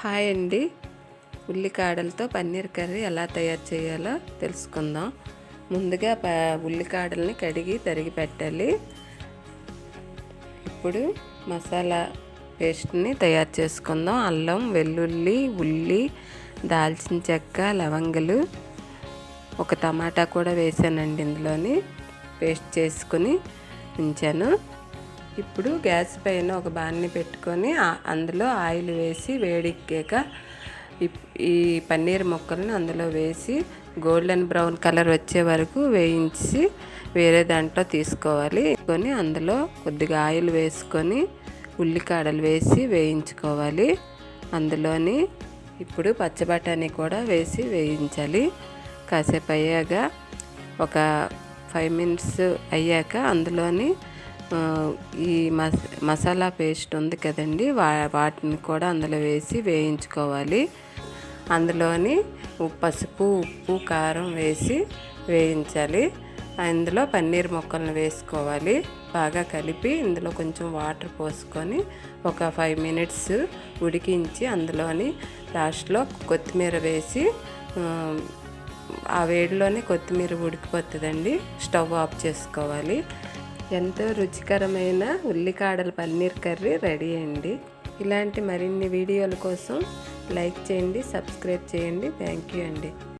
Hi అండి. ఉల్లికాడలతో paneer curry ఎలా తయారు చేయాలో తెలుసుకుందాం. ముందుగా ప ఉల్లికాడల్ని కడిగి తరిగి పెట్టాలి. ఇప్పుడు మసాలా పేస్ట్ని తయారు చేసుకుందాం. అల్లం వెల్లుల్లి ఉల్లి దాల్చిన చెక్క లవంగలు. ఒక టమాటా కూడా వేసానండి ఇందులోని. పేస్ట్ చేసుకుని ఉంచాను. ఇప్పుడు గ్యాస్ పైన ఒక బాన్ని పెట్టుకొని అందులో ఆయిల్ వేసి వేడెక్కాక ఈ పన్నీర్ ముక్కలను అందులో వేసి గోల్డెన్ బ్రౌన్ కలర్ వచ్చే వరకు వేయించి వేరే దాంట్లో తీసుకోవాలి. కొని అందులో కొద్దిగా ఆయిల్ వేసుకొని ఉల్లికాడలు వేసి వేయించుకోవాలి. అందులోని ఇప్పుడు పచ్చబటానీ కూడా వేసి వేయించాలి. కాసేపు అయ్యాక ఒక ఫైవ్ మినిట్స్ అయ్యాక అందులోని ఈ మస్ మసాలా పేస్ట్ ఉంది కదండి వా వాటిని కూడా అందులో వేసి వేయించుకోవాలి. అందులోని పసుపు ఉప్పు కారం వేసి వేయించాలి. అందులో పన్నీర్ ముక్కలను వేసుకోవాలి. బాగా కలిపి ఇందులో కొంచెం వాటర్ పోసుకొని ఒక ఫైవ్ మినిట్స్ ఉడికించి అందులోని లాస్ట్లో కొత్తిమీర వేసి ఆ వేడిలోనే కొత్తిమీర ఉడికిపోతుందండి. స్టవ్ ఆఫ్ చేసుకోవాలి. ఎంతో రుచికరమైన ఉల్లికాడల పన్నీర్ కర్రీ రెడీ అండి. ఇలాంటి మరిన్ని వీడియోల కోసం లైక్ చేయండి సబ్స్క్రైబ్ చేయండి. థ్యాంక్ యూ అండి.